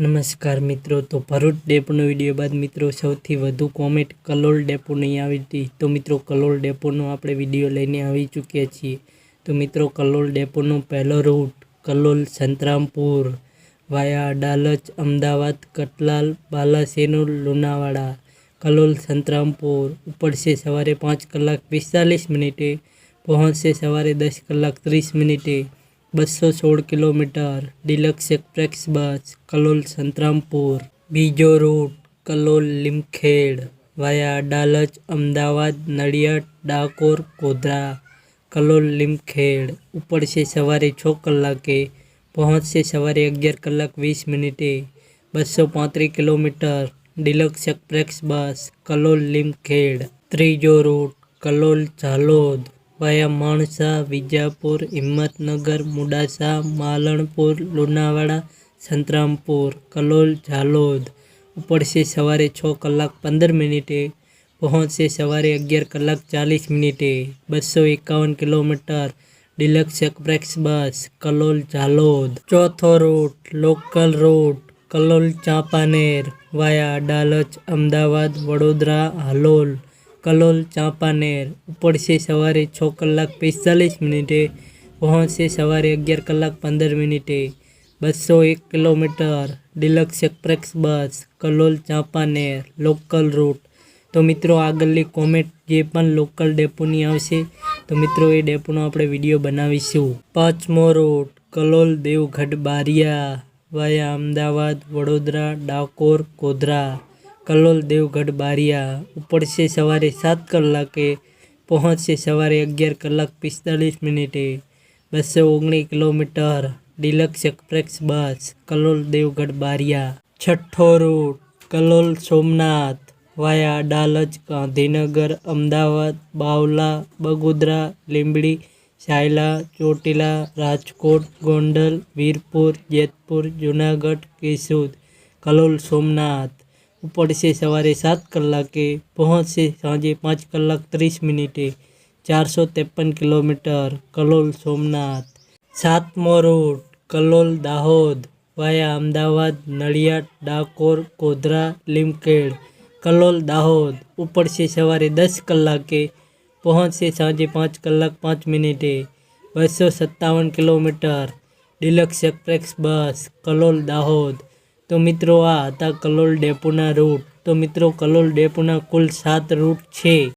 નમસ્કાર મિત્રો, તો ભરૂચ ડેપોનો વીડિયો બાદ મિત્રો સૌથી વધુ કોમેન્ટ કલોલ ડેપો નહીં આવી હતી. તો મિત્રો, કલોલ ડેપોનો આપણે વીડિયો લઈને આવી ચૂક્યા છીએ. તો મિત્રો, કલોલ ડેપોનો પહેલો રૂટ કલોલ સંતરામપુર વાયા અડાલજ, અમદાવાદ, કટલાલ બાલાસેનુર લુણાવાડા. કલોલ સંતરામપુર ઉપડશે સવારે પાંચ કલાક પિસ્તાલીસ મિનિટે, પહોંચશે સવારે દસ કલાક ત્રીસ મિનિટે. બસો સોળ kilometre deluxe express bus Kalol Santrampur બીજો રૂટ કલોલ લીમખેડ વાયા અડાલજ અમદાવાદ નડિયાદ ડાકોર ગોધરા કલોલ લીમખેડ ઉપડશે સવારે છ કલાકે પહોંચશે સવારે અગિયાર કલાક વીસ મિનિટે બસો પાંત્રીસ kilometre deluxe express bus Kalol Limkhed ત્રીજો રૂટ કલોલ ઝાલોદ વાયા માણસા વિજાપુર હિંમતનગર મુડાસા માલણપુર લુણાવાડા સંતરામપુર કલોલ ઝાલોદ ઉપડશે સવારે છ કલાક પંદર મિનિટે પહોંચશે સવારે અગિયાર કલાક ચાલીસ મિનિટે બસો એકાવન kilometre deluxe express bus Kalol Jhalod ચોથો route local route Kalol Champaner via Adalaj Ahmedabad Vadodara Halol Kalol, Champaner, ઉપડશે સવારે છ કલાક પિસ્તાલીસ મિનિટે, પહોંચશે સવારે અગિયાર કલાક પંદર મિનિટે. બસો એક kilometre, deluxe express bus, Kalol, Champaner, local route. તો મિત્રો, આગળની કોમેન્ટ જે પણ લોકલ ડેપોની આવશે, તો મિત્રો, એ ડેપોનો આપણે વીડિયો બનાવીશું. પાંચમો રૂટ, કલોલ દેવગઢ બારિયા, વાયા અમદાવાદ, વડોદરા, ડાકોર, ગોધરા. કલોલ દેવગઢ બારિયા ઉપડશે સવારે સાત કલાકે પહોંચશે સવારે અગિયાર કલાક પિસ્તાલીસ મિનિટે બસો ઓગણીસ kilometre deluxe express bus Kalol Devgadh Baria છઠ્ઠો રૂટ કલોલ સોમનાથ વાયા અડાલજ ગાંધીનગર અમદાવાદ બાવલા બગોદરા લીંબડી સાયલા ચોટીલા રાજકોટ ગોંડલ વીરપુર જેતપુર જુનાગઢ કેશોદ કલોલ સોમનાથ ઉપડશે સવારે સાત કલાકે પહોંચશે સાંજે પાંચ કલાક ત્રીસ મિનિટે ચારસો ત્રેપન કિલોમીટર કલોલ સોમનાથ સાતમો રૂટ કલોલ દાહોદ વાયા અમદાવાદ નડિયાદ ડાકોર ગોધરા લીમખેડ કલોલ દાહોદ ઉપડશે સવારે દસ કલાકે પહોંચશે સાંજે પાંચ કલાક પાંચ મિનિટે બસો સત્તાવન kilometre deluxe express bus Kalol Dahod તો મિત્રો આ હતા કલોલ ડેપોના રૂટ તો મિત્રો કલોલ ડેપોના કુલ સાત રૂટ છે.